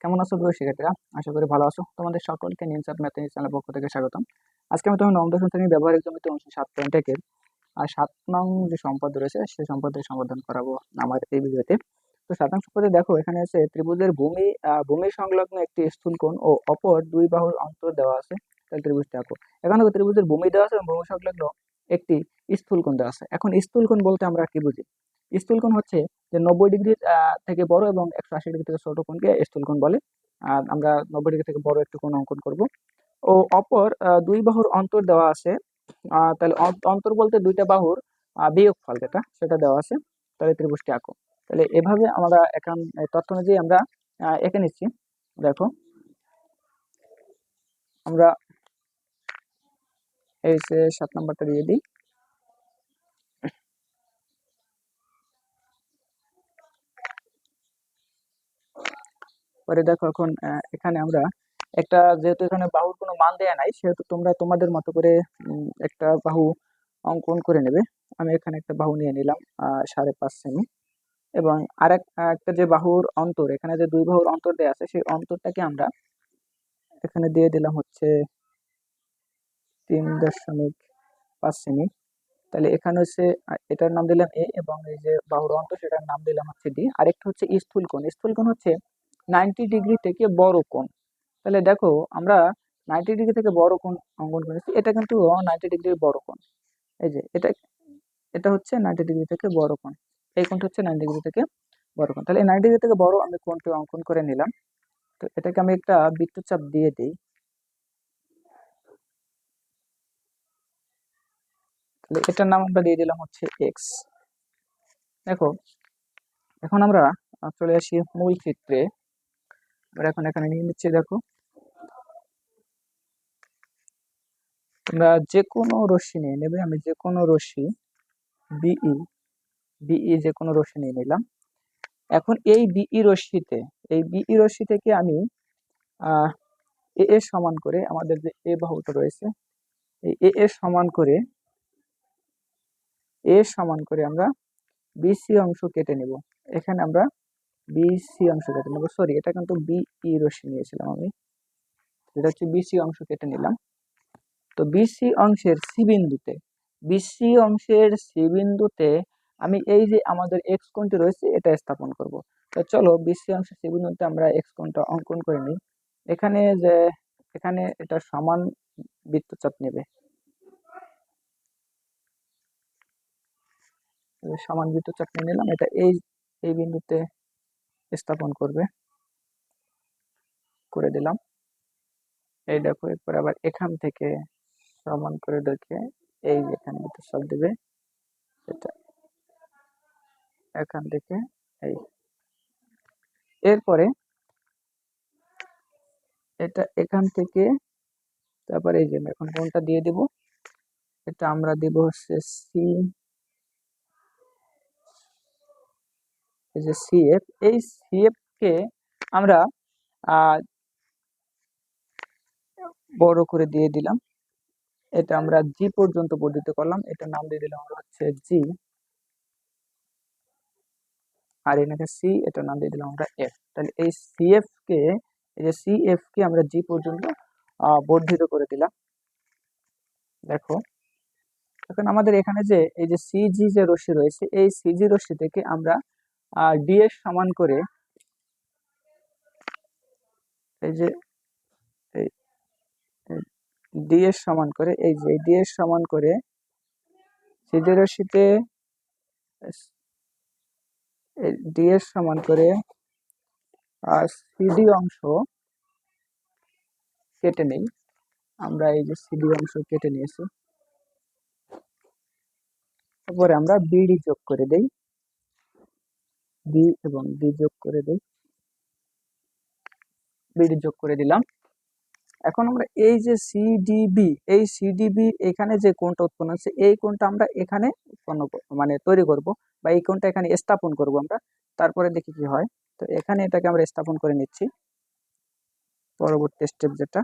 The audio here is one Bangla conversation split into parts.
কেমন আছো প্রিয় শিক্ষার্থীরা আশা করি ভালো আছো। তোমাদের সকলকে নিমসার ম্যাথ চ্যানেল পক্ষ থেকে স্বাগতম। আজকে আমি তোমার নবম দশম শ্রেণির ব্যবহারিক জমিতে অংশ সাত পয়েন্ট একের আর সাত নং যে সম্পদ রয়েছে, সেই সম্পদের সমাধান করাবো আমার এই ভিডিওতে। তো সাত নং সম্পদে দেখো, এখানে আছে ত্রিভুজের ভূমি ভূমি সংলগ্ন একটি স্থূলকোণ ও অপর দুই বাহুর অন্তর দেওয়া আছে। তাহলে ত্রিভুজটা আঁকো এখানে ত্রিভুজের ভূমি দেওয়া আছে এবং ভূমি সংলগ্ন একটি স্থূলকোণ দেওয়া আছে। এখন স্থূলকোণ বলতে আমরা কি বুঝি? স্থূলকোণ হচ্ছে যে নব্বই ডিগ্রি থেকে বড় এবং একশো আশি ডিগ্রি থেকে ছোট কোণকে স্থূলকোণ বলে। আর আমরা নব্বই ডিগ্রি থেকে বড় একটু কোণ অঙ্কন করব। ও অপর দুই বাহুর অন্তর দেওয়া আছে। তাহলে অন্ত- অন্তর বলতে দুইটা বাহুর আহ, বিয়োগফল যেটা সেটা দেওয়া আছে। তাহলে ত্রিভুজটি আঁকো। তাহলে এভাবে আমরা এখন তথ্য অনুযায়ী আমরা এঁকে নিচ্ছি। দেখো। আমরা এই সাত নম্বরটা দিয়ে দিই। পরে দেখো এখন এখানে আমরা একটা, যেহেতু এখানে বাহুর কোনো মান দেয়া নাই, সেহেতু তোমরা তোমাদের মতো করে একটা বাহু অঙ্কন করে নেবে। আমি এখানে একটা বাহু নিয়ে নিলাম সাড়ে পাঁচ সেমি। এবং আরেক একটা যে বাহুর অন্তর, এখানে যে দুই বাহুর অন্তর দেয়া আছে, সেই অন্তরটাকে আমরা এখানে দিয়ে দিলাম হচ্ছে তিন দশমিক পাঁচ সেমি। তাহলে এখানে হচ্ছে এটার নাম দিলাম এ এবং এই যে বাহুর অন্তর, সেটার নাম দিলাম হচ্ছে ডি। আরেকটা হচ্ছে স্থূলকোণ। স্থূলকোণ হচ্ছে নাইনটি ডিগ্রি থেকে বড় কোণ। তাহলে দেখো, আমরা নাইনটি ডিগ্রি থেকে বড় কোণ অঙ্কন করেছি, এটা কিন্তু নাইনটি ডিগ্রির বড় কোণ। এই যে, এটা এটা হচ্ছে নাইনটি ডিগ্রি থেকে বড় কোণ। এই কোণটা হচ্ছে নাইনটি ডিগ্রি থেকে বড় কোণ। তাহলে এই নাইনটি ডিগ্রি থেকে বড় আমি কোণটি অঙ্কন করে নিলাম। তো এটাকে আমি একটা বৃত্তচাপ দিয়ে দিই। তাহলে এটার নাম আমরা দিয়ে দিলাম হচ্ছে এক্স দেখো, এখন আমরা চলে আসি মূল চিত্রে আমরা এখন এখানে নিয়ে নিচ্ছি, দেখো। তোমরা যে কোনো রশ্মি নিয়ে নেবে, আমি যে কোনো রশ্মি, বিই বিই যে কোনো রশ্মি নিয়ে নিলাম। এখন এই বিই রশ্মিতে, এই বিই রশ্মি থেকে আমি এ এর সমান করে আমাদের যে এ বাহুটা রয়েছে, এই এ এর সমান করে, এ সমান করে আমরা বিসি অংশ কেটে নেব। এখানে আমরা বিসি অংশ কেটে নেব। সরি এটা কিন্তু বি বিই রশ্মি নিয়েছিলাম আমি। এটা হচ্ছে বিসি অংশ কেটে নিলাম। তো বিসি অংশের সি বিন্দুতে বিসি অংশের সি বিন্দুতে আমি এই যে আমাদের এক্স কোণটি রয়েছে, এটা স্থাপন করব। তো চলো বিসি অংশের সি বিন্দুতে আমরা এক্স কোণটা অঙ্কন করে নিই। এখানে যে, এখানে এটা সমান বৃত্তচাপ নেবে। সমান বৃত্তচাপ নিয়ে নিলাম। এটা এই এই বিন্দুতে স্থাপন করবে। করে দিলাম। এই দেখো, এরপর আবার এখান থেকে সমান করে দেখে এই যে এখানে বৃত্তচাপ দেবে, এটা এখান থেকে এই। এরপরে এটা এখান থেকে তারপরে এই যে এখন কোনটা দিয়ে দেব, এটা আমরা দেব হচ্ছে সি যে সিএফ এই সিএফ কে আমরা বড় করে দিয়ে দিলাম। এটা আমরা জি পর্যন্ত বর্ধিত করলাম। এটা নাম দিয়ে দিলাম হচ্ছে জি আর এখানে সি এটা নাম দিয়ে দিলাম আমরা এফ তাহলে এই সিএফ কে, এই যে সিএফ কে আমরা জি পর্যন্ত বর্ধিত করে দিলাম। দেখো, এখন আমাদের এখানে যে, এই যে সিজি যে রশ্মি রয়েছে, এই সিজি রশ্মি থেকে আমরা ডি এর সমান করে এই যে ডি এর সমান করে, এই যে ডি এর সমান করে সিজি রশ্মিতে ডি এর সমান করে আর সিডি অংশ কেটে নেই। আমরা এই যে সিডি অংশ কেটে নিয়েছি। তারপরে আমরা বিডি যোগ করে দেই। বি এবং ডি যোগ করে দেই। বিডি যোগ করে দিলাম। এখন আমরা এই যে সিডিবি এই সিডিবি এখানে যে কোণটা উৎপন্ন হচ্ছে, এই কোণটা আমরা এখানে উৎপন্ন মানে তৈরি করব বা এই কোণটা এখানে স্থাপন করব আমরা। তারপরে দেখি কি হয়। তো এখানে এটাকে আমরা স্থাপন করে নিচ্ছি। পরবর্তী স্টেপ যেটা।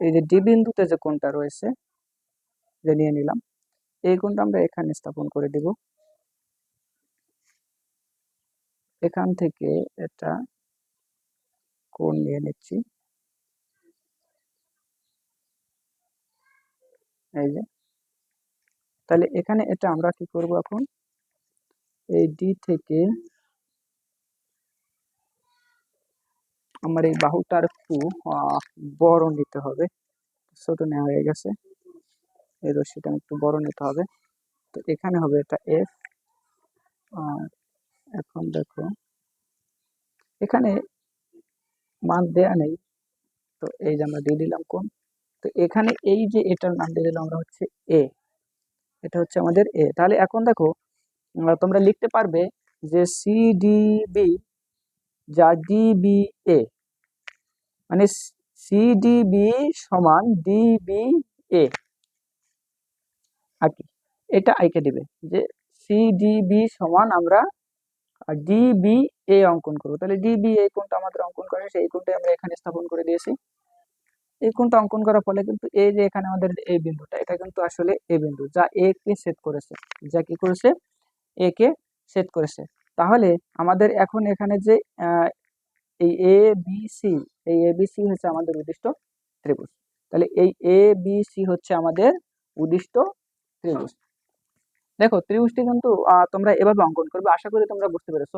এই যে ডি বিন্দুতে যে কোণটা রয়েছে, যে নিয়ে নিলাম, এই কোণটা আমরা এখানে স্থাপন করে দেব। এখান থেকে এটা কোণ নিয়ে নিচ্ছি। এই যে। তাহলে এখানে এটা আমরা কি করব এখন? এই ডি থেকে আমার এই বাহুটার একটু বড় নিতে হবে। ছোট নেওয়া হয়ে গেছে। এই রশ্মিটা একটু বড় নিতে হবে। তো এখানে হবে এটা এফ আর এখন দেখো, এখানে মান দেয়া নেই, তো এই যে আমরা দিয়ে দিলাম কোন, তো এখানে এই যে এটার নাম দিয়ে দিলাম আমরা হচ্ছে এ এটা হচ্ছে আমাদের এ তাহলে এখন দেখো তোমরা লিখতে পারবে যে সি সিডিবি যা ডিবি এ মানে সিডিবি সমান ডিবি এ আর কি, এটা আইকে দিবে, যে সি সিডিবি সমান আমরা ডিবি এ অঙ্কন করব। তাহলে ডিবি এই কোণটা আমাদের অঙ্কন করে সেই কোণটা আমরা এখানে স্থাপন করে দিয়েছি। এই কোণটা অঙ্কন করার ফলে কিন্তু এই যে এখানে আমাদের এই বিন্দুটা, এটা কিন্তু আসলে এ বিন্দু, যা এ কে সেট করেছে। যা কি করেছে? এ কে সেট করেছে। তাহলে আমাদের এখন এখানে যে এই এ বি সি এই এ বি সি হচ্ছে আমাদের উদ্দিষ্ট ত্রিভুজ। তাহলে এই এ বি সি হচ্ছে আমাদের উদ্দিষ্ট ত্রিভুজ। দেখো, ত্রিভুজটি কিন্তু তোমরা এভাবে অঙ্কন করবে, আশা করি তোমরা বুঝতে পেরেছ।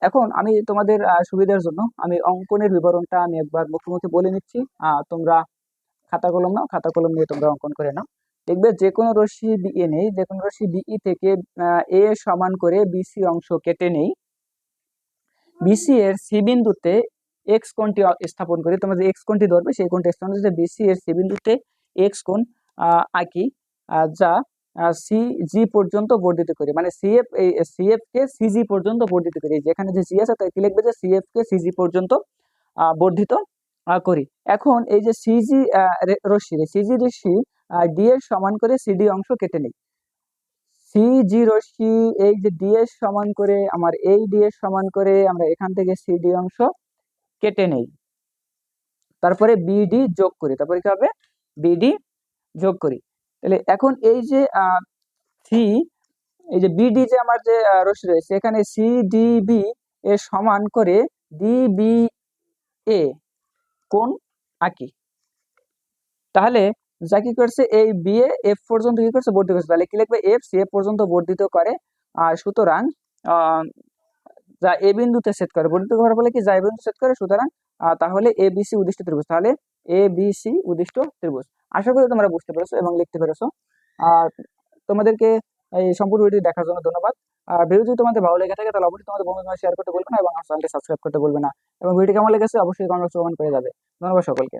এখন আমি তোমাদের সুবিধার জন্য, আমি অঙ্কনের বিবরণটা আমি একবার মুখোমুখি বলে নিচ্ছি। তোমরা খাতা কলম নাও, খাতা কলম নিয়ে তোমরা অঙ্কন করে নাও। দেখবে যে কোনো রশ্মি বিএ নেই, যে কোনো রশ্মি বিই থেকে এ সমান করে বিসি অংশ কেটে নেই। বিসি এর সি বিন্দুতে এক্স কোণটি অ- স্থাপন করে। তোমরা যে এক্স কোণটি ধরবে, সেই কোণটি স্থাপন বিসি এর সি বিন্দুতে এক্স কোণ আঁকি। যা সি জি পর্যন্ত বর্ধিত করি। মানে সিএফ সিএফ কে সিজি পর্যন্ত বর্ধিত করি। যেখানে যে জি আছে, তাই কি লিখবে যে সিএফ কে সিজি পর্যন্ত বর্ধিত করি। এখন এই যে সিজি রশ্মি সিজি রশ্মি ডি এর সমান করে সিডি অংশ কেটে নেই। সিজি রশ্মি, এই যে ডি এর সমান করে, আমার এই ডি এর সমান করে, আমরা এখান থেকে সিডি অংশ কেটে নেই। তারপরে বিডি যোগ করি। তারপরে কি হবে? বিডি যোগ করি। তাহলে এখন এই যে সি এই যে বিডি যে আমার যে রশ্মি রয়েছে, এখানে সিডিবি এর সমান করে ডিবি এ কোন আঁকি। তাহলে যা কি করছে, এই বিএ এফ পর্যন্ত কি করছে বর্ধিত করছে। তাহলে কি লিখবে? এফ সি এফ পর্যন্ত বর্ধিত করে আর সুতরাং যা এ বিন্দুতে সেট করে, বর্ধিত করার ফলে কি? যা এ বিন্দু সেট করে, সুতরাং তাহলে এ বি সি উদ্দিষ্ট ত্রিভুজ। তাহলে এ বি সি উদ্দিষ্ট ত্রিভুজ। আশা করি তোমরা বুঝতে পেরেছ এবং লিখতে পেরেছ। আর তোমাদেরকে এই সম্পূর্ণ ভিডিও দেখার জন্য ধন্যবাদ। আর ভিডিও যদি তোমাদের ভালো লেগে থাকে, তাহলে অবশ্যই তোমাদের বন্ধুদের শেয়ার করতে বলবে না এবং আমার চ্যানেলটি সাবস্ক্রাইব করতে বলবে না। এবং ভিডিও কেমন লেগেছে, অবশ্যই কমেন্ট কমেন্ট করে যাবে ধন্যবাদ সকলকে।